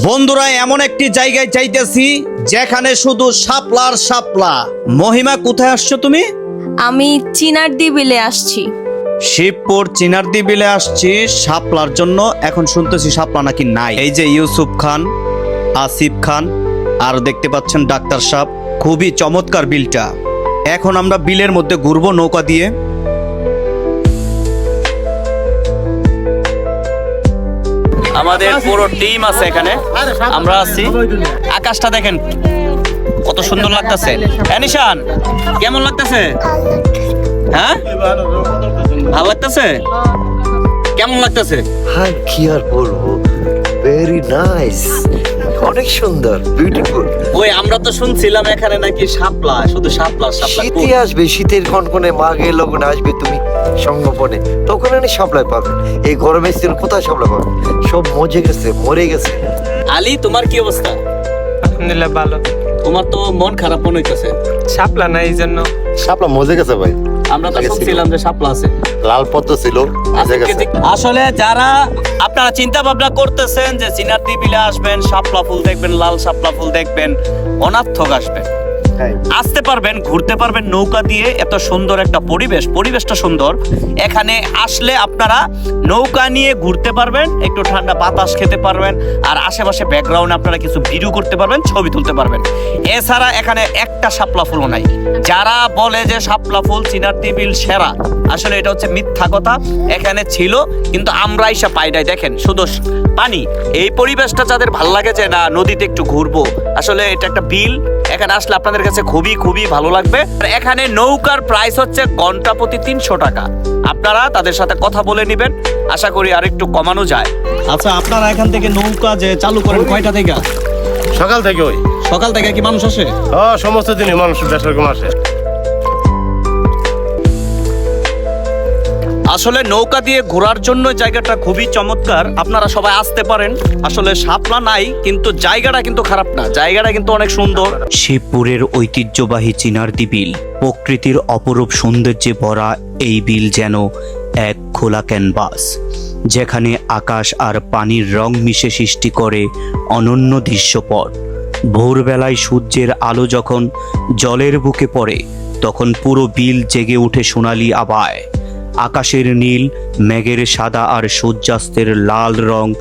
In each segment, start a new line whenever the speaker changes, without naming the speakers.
বন্ধুরা এমন একটি জায়গায় চাইতেছি যেখানে শুধু সাপলার সাপলা মহিমা কোথায় আসছো তুমি?
আমি চিনারদি বিলে আসছি।
শিবপুর চিনারদি বিলে আসছি সাপলার জন্য। এখন শুনতেছি সাপলা নাকি নাই। এই যে ইউসুফ খান আসিফ খান আর দেখতে পাচ্ছেন ডাক্তার সাহেব। খুবই চমৎকার বিলটা। এখন আমরা বিলের মধ্যে ঘুরবো নৌকা দিয়ে। আমাদের পুরো টিম আছে এখানে। আমরা আছি। আকাশটা দেখেন কত সুন্দর লাগতেছে। অ্যানিশান কেমন লাগতেছে? হ্যাঁ? ভালো লাগতেছে? কেমন লাগতেছে?
হ্যাঁ কি আর বলব? ভেরি নাইস অনেক সুন্দর। বিউটিফুল
ওই আমরা তো শুনছিলাম এখানে নাকি শাপলা শুধু শাপলা শাপলা।
শীতে আসবে শীতের কনকনে মাঘে লগনে আসবে তুমি সঙ্গপনে। তখন আমি সাপ্লাই পাবেন। এই গরমে দিন কোথায় সাপ্লাই পাবেন? সব মজে গেছে মরে গেছে।
আলী তোমার কি অবস্থা?
আলহামদুলিল্লাহ ভালো।
তোমার তো মন খারাপ মনে হইতেছে।
শাপলা না এই জন্য।
শাপলা মজে গেছে ভাই।
আমরা তো শুনছিলাম যে শাপলা আছে।
লাল পদ্ম ছিল মজে গেছে।
আসলে যারা আপনারা চিন্তা ভাবনা করতেছেন যে চিনার টিভিলে আসবেন, শাপলা ফুল দেখবেন, লাল শাপলা ফুল দেখবেন, অনার্থক আসবেন। আসতে পারবেন, ঘুরতে পারবেন, নৌকা দিয়ে এত সুন্দর একটা পরিবেশ। পরিবেশটা সুন্দর। এখানে আসলে আপনারা নৌকা নিয়ে ঘুরতে পারবেন, একটু ঠান্ডা বাতাস খেতে পারবেন, আর আশেপাশে ব্যাকগ্রাউন্ডে আপনারা কিছু ভিডিও করতে পারবেন, ছবি তুলতে পারবেন। এছাড়া এখানে একটা শাপলা ফুলও নাই। যারা বলে যে শাপলা ফুল চিনার টেবিল সেরা, আসলে এটা হচ্ছে মিথ্যা কথা। এখানে ছিল, কিন্তু আমরা এসে পাই নাই। দেখেন, শুধু পানি। এই পরিবেশটা যাদের ভালো লাগে যে, না, নদীতে একটু ঘুরবো। আসলে এটা একটা বিল। এখানে আসলে আপনাদের কাছে খুবই খুবই ভালো লাগবে। আর এখানে নৌকার প্রাইস হচ্ছে ঘণ্টা প্রতি তিনশো টাকা। আপনারা তাদের সাথে কথা বলে নেবেন। আশা করি আর একটু কমানো যায়। আচ্ছা আপনারা এখান থেকে নৌকা যে চালু করেন কয়টা থেকে?
সকাল থেকে ওই।
সকাল থেকে কি মানুষ আসে?
ও সমস্ত দিনই মানুষ বেশরকম আসে
আসলে নৌকা দিয়ে ঘোরার জন্য জায়গাটা খুবই চমৎকার। আপনারা সবাই আসতে পারেন। আসলে শাপলা নাই, কিন্তু জায়গাটা কিন্তু খারাপ না। জায়গাটা কিন্তু অনেক সুন্দর। শিবপুরের ঐতিহ্যবাহী চিনারদি বিল, প্রকৃতির অপরূপ সৌন্দর্যে ভরা এই বিল যেন এক খোলা ক্যানভাস, যেখানে আকাশ আর পানির রং মিশে সৃষ্টি করে অনন্য দৃশ্যপট। ভোরবেলায় সূর্যের আলো যখন জলের বুকে পড়ে, তখন পুরো বিল জেগে ওঠে সোনালি আবায়। আকাশের নীল, মেঘের সাদা আর সূর্যাস্তের লাল রং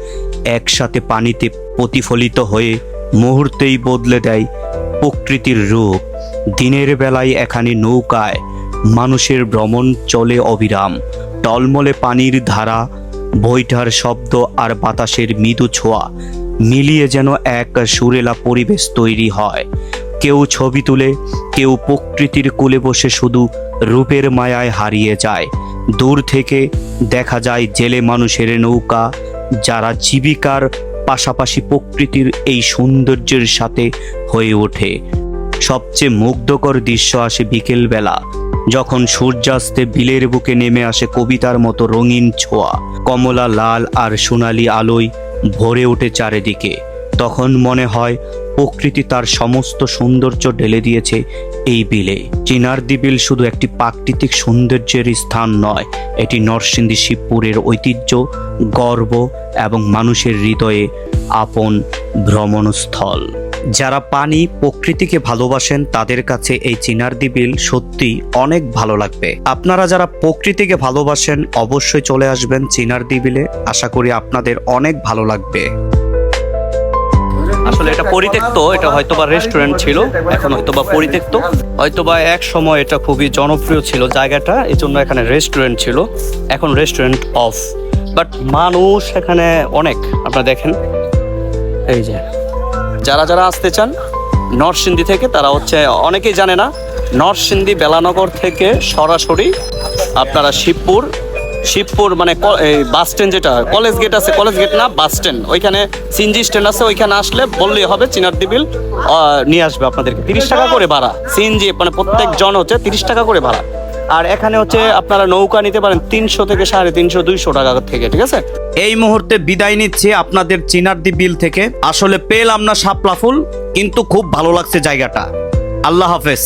একসাথে পানিতে প্রতিফলিত হয়ে মুহূর্তেই বদলে দেয় প্রকৃতির রূপ। দিনের বেলায় এখানে নৌকায় মানুষের ভ্রমণ চলে অবিরাম। টলমলে পানির ধারা বইটার শব্দ আর বাতাসের মৃদু ছোঁয়া মিলিয়ে যেন এক সুরেলা পরিবেশ তৈরি হয়। কেউ ছবি তুলে, কেউ প্রকৃতির কোলে বসে শুধু রূপের মায়ায় হারিয়ে যায়। দূর থেকে দেখা যায় জেলে মানুষের নৌকা যারা জীবিকার পাশাপাশি প্রকৃতির এই সৌন্দর্যের সাথে হয়ে ওঠে। সবচেয়ে মুগ্ধকর দৃশ্য আসে বিকেলবেলা, যখন সূর্যাস্তে বিলের বুকে নেমে আসে কবিতার মতো রঙিন ছোঁয়া, কমলা, লাল আর সোনালি আলোয় ভরে ওঠে চারিদিকে। তখন মনে হয় প্রকৃতি তার সমস্ত সৌন্দর্য ঢেলে দিয়েছে এই বিলে। চিনারদি বিল শুধু একটি প্রাকৃতিক সৌন্দর্যের স্থান নয়, এটি নরসিংদী শিবপুরের ঐতিহ্য, গর্ব এবং মানুষের হৃদয়ে আপন ভ্রমণস্থল। যারা পানি প্রকৃতিকে ভালোবাসেন, তাদের কাছে এই চিনারদি বিল সত্যি অনেক ভালো লাগবে। আপনারা যারা প্রকৃতিকে ভালোবাসেন, অবশ্যই চলে আসবেন চিনারদি বিলে আশা করি আপনাদের অনেক ভালো লাগবে। আসলে এটা পরিত্যক্ত, এটা হয়তোবা রেস্টুরেন্ট ছিল, এখন হয়তোবা পরিত্যক্ত। হয়তোবা এক সময় এটা খুবই জনপ্রিয় ছিল জায়গাটা এই জন্য এখানে রেস্টুরেন্ট ছিল, এখন রেস্টুরেন্ট অফ বাট মানুষ এখানে অনেক, আপনারা দেখেন। এই যে, যারা যারা আসতে চান, নরসিংদী থেকে, তারা হচ্ছে, অনেকেই জানে না, নরসিংদী বেলানগর থেকে সরাসরি আপনারা শিবপুর শিবপুর মানে বাস স্ট্যান্ড যেটা কলেজ গেট আছে কলেজ গেট না বাস স্ট্যান্ড ওইখানে সিএনজি স্ট্যান্ড আছে, ওইখানে আসলে বললেই হবে চিনারদি বিল নিয়ে আসবে আপনাদেরকে। তিরিশ টাকা করে ভাড়া, সিএনজি মানে প্রত্যেক জন হচ্ছে তিরিশ টাকা করে ভাড়া। আর এখানে হচ্ছে আপনারা নৌকা নিতে পারেন তিনশো থেকে সাড়ে তিনশো, দুইশো টাকা থেকে, ঠিক আছে? এই মুহূর্তে বিদায় নিচ্ছে আপনাদের চিনারদি বিল থেকে। আসলে পেলাম না শাপলা ফুল, কিন্তু খুব ভালো লাগছে জায়গাটা। আল্লাহ হাফেজ।